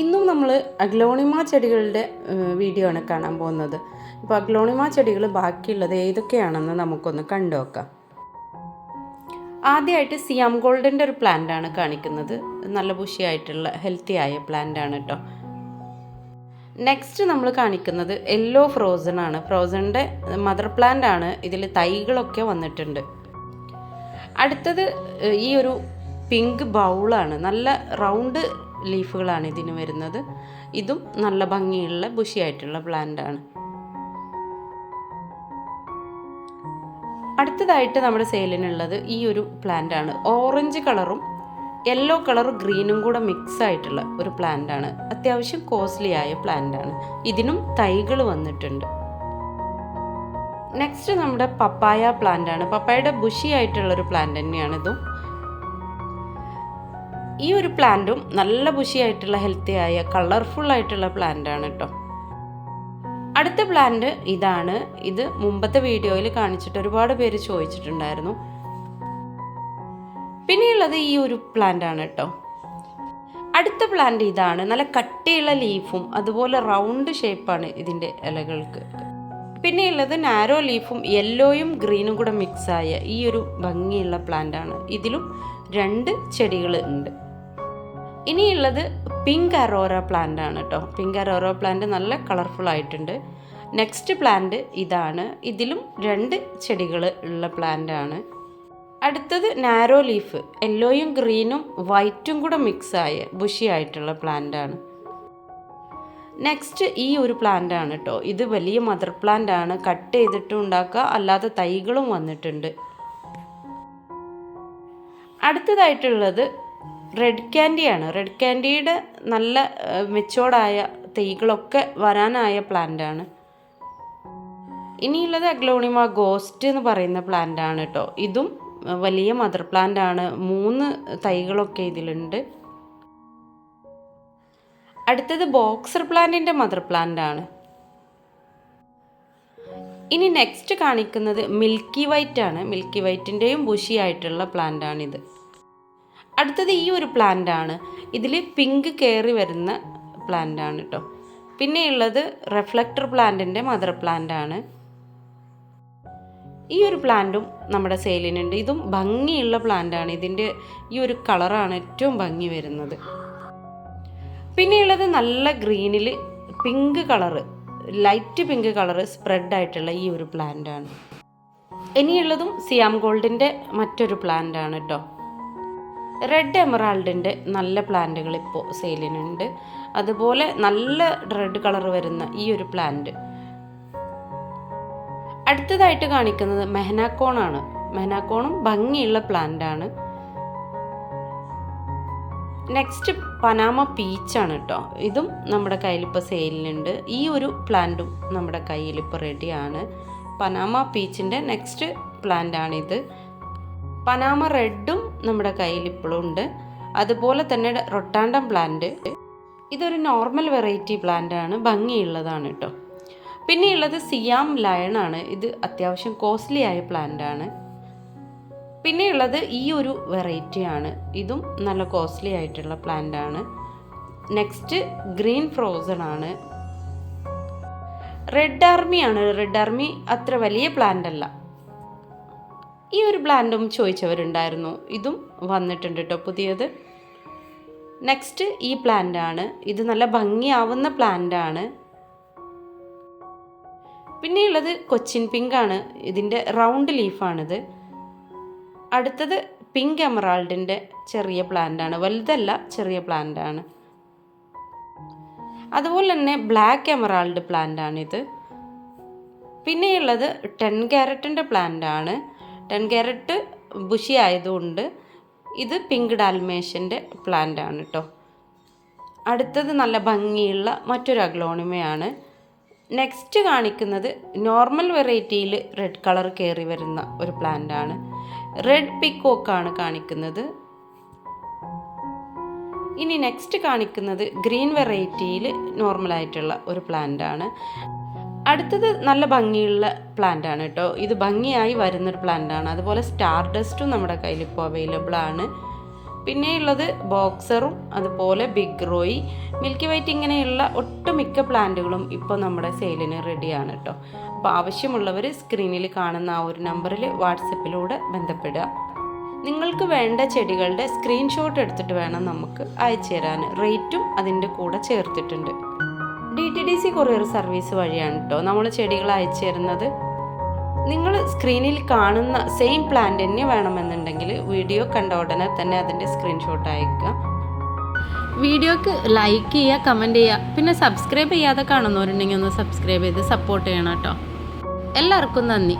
ഇന്നും നമ്മൾ അഗ്ലോണിമ ചെടികളുടെ വീഡിയോ ആണ് കാണാൻ പോകുന്നത്. ഇപ്പോൾ അഗ്ലോണിമ ചെടികൾ ബാക്കിയുള്ളത് ഏതൊക്കെയാണെന്ന് നമുക്കൊന്ന് കണ്ടു നോക്കാം. ആദ്യമായിട്ട് സിയാം ഗോൾഡിന്റെ ഒരു പ്ലാന്റ് ആണ് കാണിക്കുന്നത്. നല്ല ബുഷിയായിട്ടുള്ള ഹെൽത്തി ആയ പ്ലാന്റ് ആണ് കേട്ടോ നെക്സ്റ്റ് നമ്മൾ കാണിക്കുന്നത് യെല്ലോ ഫ്രോസൺ ആണ്. ഫ്രോസണിന്റെ മദർ പ്ലാന്റ് ആണ്. ഇതിൽ തൈകളൊക്കെ വന്നിട്ടുണ്ട്. അടുത്തത് ഈ ഒരു പിങ്ക് ബൗളാണ് നല്ല റൗണ്ട് ലീഫുകളാണ് ഇതിന് വരുന്നത്. ഇതും നല്ല ഭംഗിയുള്ള ബുഷിയായിട്ടുള്ള പ്ലാന്റ് ആണ് അടുത്തതായിട്ട് നമ്മുടെ സെയിലിനുള്ളത് ഈ ഒരു പ്ലാന്റ് ആണ് ഓറഞ്ച് കളറും യെല്ലോ കളറും ഗ്രീനും കൂടെ മിക്സ് ആയിട്ടുള്ള ഒരു പ്ലാന്റ് ആണ് അത്യാവശ്യം കോസ്റ്റ്ലി ആയ പ്ലാന്റ് ആണ് ഇതിനും തൈകൾ വന്നിട്ടുണ്ട്. നെക്സ്റ്റ് നമ്മുടെ പപ്പായ പ്ലാന്റ് ആണ് പപ്പായയുടെ ബുഷി ആയിട്ടുള്ള ഒരു പ്ലാന്റ് തന്നെയാണ് ഇതും. ഈ ഒരു പ്ലാന്റും നല്ല ബുഷിയായിട്ടുള്ള ഹെൽത്തി ആയ കളർഫുൾ ആയിട്ടുള്ള പ്ലാന്റ് ആണ് കേട്ടോ അടുത്ത പ്ലാന്റ് ഇതാണ്. ഇത് മുമ്പത്തെ വീഡിയോയിൽ കാണിച്ചിട്ട് ഒരുപാട് പേര് ചോദിച്ചിട്ടുണ്ടായിരുന്നു. പിന്നെയുള്ളത് ഈ ഒരു പ്ലാന്റ് ആണ് കേട്ടോ അടുത്ത പ്ലാന്റ് ഇതാണ്. നല്ല കട്ടിയുള്ള ലീഫും അതുപോലെ റൗണ്ട് ഷേപ്പാണ് ഇതിന്റെ ഇലകൾക്ക്. പിന്നെയുള്ളത് നാരോ ലീഫും യെല്ലോയും ഗ്രീനും കൂടെ മിക്സായ ഈ ഒരു ഭംഗിയുള്ള പ്ലാന്റ് ആണ് ഇതിലും രണ്ട് ചെടികൾ ഉണ്ട്. ഇനിയുള്ളത് പിങ്ക് അറോറ പ്ലാന്റ് ആണ് കേട്ടോ പിങ്ക് അറോറ പ്ലാന്റ് നല്ല കളർഫുൾ ആയിട്ടുണ്ട്. നെക്സ്റ്റ് പ്ലാന്റ് ഇതാണ്. ഇതിലും രണ്ട് ചെടികൾ ഉള്ള പ്ലാന്റ് ആണ്. അടുത്തത് നാരോ ലീഫ് യെല്ലോയും ഗ്രീനും വൈറ്റും കൂടെ മിക്സ് ആയ ബുഷി ആയിട്ടുള്ള പ്ലാന്റ് ആണ്. നെക്സ്റ്റ് ഈ ഒരു പ്ലാന്റ് ആണ് കേട്ടോ ഇത് വലിയ മദർ പ്ലാന്റ് ആണ്. കട്ട് ചെയ്തിട്ടും ഉണ്ടാക്കുക. അല്ലാതെ തൈകളും വന്നിട്ടുണ്ട്. അടുത്തതായിട്ടുള്ളത് റെഡ് ക്യാൻഡിയാണ് റെഡ് ക്യാൻഡിയുടെ നല്ല മെച്ചോർഡായ തൈകളൊക്കെ വരാനായ പ്ലാന്റ് ആണ്. ഇനിയുള്ളത് അഗ്ലോണിമ ഗോസ്റ്റ് എന്ന് പറയുന്ന പ്ലാന്റ് ആണ് കേട്ടോ ഇതും വലിയ മദർ പ്ലാന്റ് ആണ്. മൂന്ന് തൈകളൊക്കെ ഇതിലുണ്ട്. അടുത്തത് ബോക്സർ പ്ലാന്റിന്റെ മദർ പ്ലാന്റ് ആണ്. ഇനി നെക്സ്റ്റ് കാണിക്കുന്നത് മിൽക്കി വൈറ്റ് ആണ്. മിൽക്കി വൈറ്റിന്റെയും ബുഷിയായിട്ടുള്ള പ്ലാന്റാണിത് അടുത്തത് ഈ ഒരു പ്ലാന്റ് ആണ്. ഇതിൽ പിങ്ക് കയറി വരുന്ന പ്ലാന്റ് ആണ് കേട്ടോ പിന്നെയുള്ളത് റിഫ്ലക്ടർ പ്ലാന്റിന്റെ മദർ പ്ലാന്റ് ആണ്. ഈ ഒരു പ്ലാന്റും നമ്മുടെ സെയിലിനുണ്ട് ഇതും ഭംഗിയുള്ള പ്ലാന്റ് ആണ്. ഇതിന്റെ ഈ ഒരു കളറാണ് ഏറ്റവും ഭംഗി വരുന്നത്. പിന്നെയുള്ളത് നല്ല ഗ്രീനിൽ pink colour light pink colour ആയിട്ടുള്ള ഈ ഒരു പ്ലാന്റ് ആണ്. ഇനിയുള്ളതും സിയാം ഗോൾഡിന്റെ മറ്റൊരു പ്ലാന്റ് ആണ് കേട്ടോ റെഡ് എമറാൾഡിന്റെ നല്ല പ്ലാന്റുകൾ ഇപ്പോൾ സെയിലിനുണ്ട്. അതുപോലെ നല്ല റെഡ് കളർ വരുന്ന ഈ ഒരു പ്ലാന്റ് അടുത്തതായിട്ട് കാണിക്കുന്നത് മെഹനാക്കോണാണ് മെഹനാക്കോണും ഭംഗിയുള്ള പ്ലാന്റാണ് നെക്സ്റ്റ് പനാമ പീച്ചാണ് കേട്ടോ ഇതും നമ്മുടെ കയ്യിൽ ഇപ്പോൾ സെയിലിനുണ്ട്. ഈ ഒരു പ്ലാന്റും നമ്മുടെ കയ്യിൽ ഇപ്പോൾ റെഡിയാണ് പനാമ പീച്ചിന്റെ നെക്സ്റ്റ് പ്ലാന്റ് ആണിത്. പനാമ റെഡും നമ്മുടെ കയ്യിൽ ഇപ്പോഴും ഉണ്ട്. അതുപോലെ തന്നെ റൊട്ടാണ്ടം പ്ലാന്റ്. ഇതൊരു നോർമൽ വെറൈറ്റി പ്ലാന്റ് ആണ്. ഭംഗിയുള്ളതാണ് കേട്ടോ. പിന്നെയുള്ളത് സിയാം ലയൺ ആണ്. ഇത് അത്യാവശ്യം കോസ്റ്റ്ലി ആയ പ്ലാന്റ് ആണ്. പിന്നെയുള്ളത് ഈ ഒരു വെറൈറ്റി ആണ്. ഇതും നല്ല കോസ്റ്റ്ലി ആയിട്ടുള്ള പ്ലാന്റ് ആണ്. നെക്സ്റ്റ് ഗ്രീൻ ഫ്രോസൺ ആണ്. റെഡ് ആർമി ആണ്. റെഡ് ആർമി അത്ര വലിയ പ്ലാന്റ് അല്ല. ഈ ഒരു ബ്ലാൻഡും ചോദിച്ചവരുണ്ടായിരുന്നു. ഇതും വന്നിട്ടുണ്ട് കേട്ടോ പുതിയത്. നെക്സ്റ്റ് ഈ പ്ലാന്റ് ആണ് ഇത് നല്ല ഭംഗിയാവുന്ന പ്ലാന്റ് ആണ് പിന്നെയുള്ളത് കൊച്ചിൻ പിങ്ക് ആണ് ഇതിന്റെ റൗണ്ട് ലീഫാണിത്. അടുത്തത് പിങ്ക് എമറാൾഡിന്റെ ചെറിയ പ്ലാന്റ് ആണ് വലുതല്ല ചെറിയ പ്ലാന്റ് ആണ് അതുപോലെ തന്നെ ബ്ലാക്ക് എമറാൾഡ് പ്ലാന്റ് ആണിത് പിന്നെയുള്ളത് ടെൻ ക്യാരറ്റിന്റെ പ്ലാന്റ് ആണ് ടെൻ ക്യാരറ്റ് ബുഷി ആയതുകൊണ്ട് ഇത് പിങ്ക് ഡാൽമേഷന്റെ പ്ലാന്റ് ആണ് കേട്ടോ. അടുത്തത് നല്ല ഭംഗിയുള്ള മറ്റൊരു അഗ്ലോണിമയാണ്. നെക്സ്റ്റ് കാണിക്കുന്നത് നോർമൽ വെറൈറ്റിയിൽ റെഡ് കളർ കയറി വരുന്ന ഒരു പ്ലാന്റ് ആണ് റെഡ് പിക്കോക്കാണ് കാണിക്കുന്നത്. ഇനി നെക്സ്റ്റ് കാണിക്കുന്നത് ഗ്രീൻ വെറൈറ്റിയിൽ നോർമലായിട്ടുള്ള ഒരു പ്ലാന്റ് ആണ് അടുത്തത് നല്ല ഭംഗിയുള്ള പ്ലാന്റ് ആണ് കേട്ടോ. ഇത് ഭംഗിയായി വരുന്നൊരു പ്ലാന്റ് ആണ്. അതുപോലെ സ്റ്റാർ ഡസ്റ്റും നമ്മുടെ കയ്യിൽ ഇപ്പോൾ അവൈലബിൾ ആണ്. പിന്നെയുള്ളത് ബോക്സറും അതുപോലെ ബിഗ് റോയി മിൽക്കി വൈറ്റ് ഇങ്ങനെയുള്ള ഒട്ടുമിക്ക പ്ലാന്റുകളും ഇപ്പോൾ നമ്മുടെ സെയിലിന് റെഡിയാണ് കേട്ടോ. അപ്പോൾ ആവശ്യമുള്ളവർ സ്ക്രീനിൽ കാണുന്ന ആ ഒരു നമ്പറിൽ വാട്സപ്പിലൂടെ ബന്ധപ്പെടുക. നിങ്ങൾക്ക് വേണ്ട ചെടികളുടെ സ്ക്രീൻഷോട്ട് എടുത്തിട്ട് വേണം നമുക്ക് അയച്ചു തരാൻ റേറ്റും അതിന്റെ കൂടെ ചേർത്തിട്ടുണ്ട്. D T D C courier service വഴിയാണ് കേട്ടോ നമ്മൾ ചെടികൾ അയച്ചു തരുന്നത്. നിങ്ങൾ സ്ക്രീനിൽ കാണുന്ന സെയിം പ്ലാന്റ് തന്നെ വേണമെന്നുണ്ടെങ്കിൽ വീഡിയോ കണ്ട ഉടനെ തന്നെ അതിന്റെ സ്ക്രീൻഷോട്ട് അയക്കുക വീഡിയോക്ക് ലൈക്ക് ചെയ്യുക കമന്റ് ചെയ്യുക. പിന്നെ സബ്സ്ക്രൈബ് ചെയ്യാതെ കാണുന്നവരുണ്ടെങ്കിൽ ഒന്ന് സബ്സ്ക്രൈബ് ചെയ്ത് സപ്പോർട്ട് ചെയ്യണം കേട്ടോ. എല്ലാവർക്കും നന്ദി.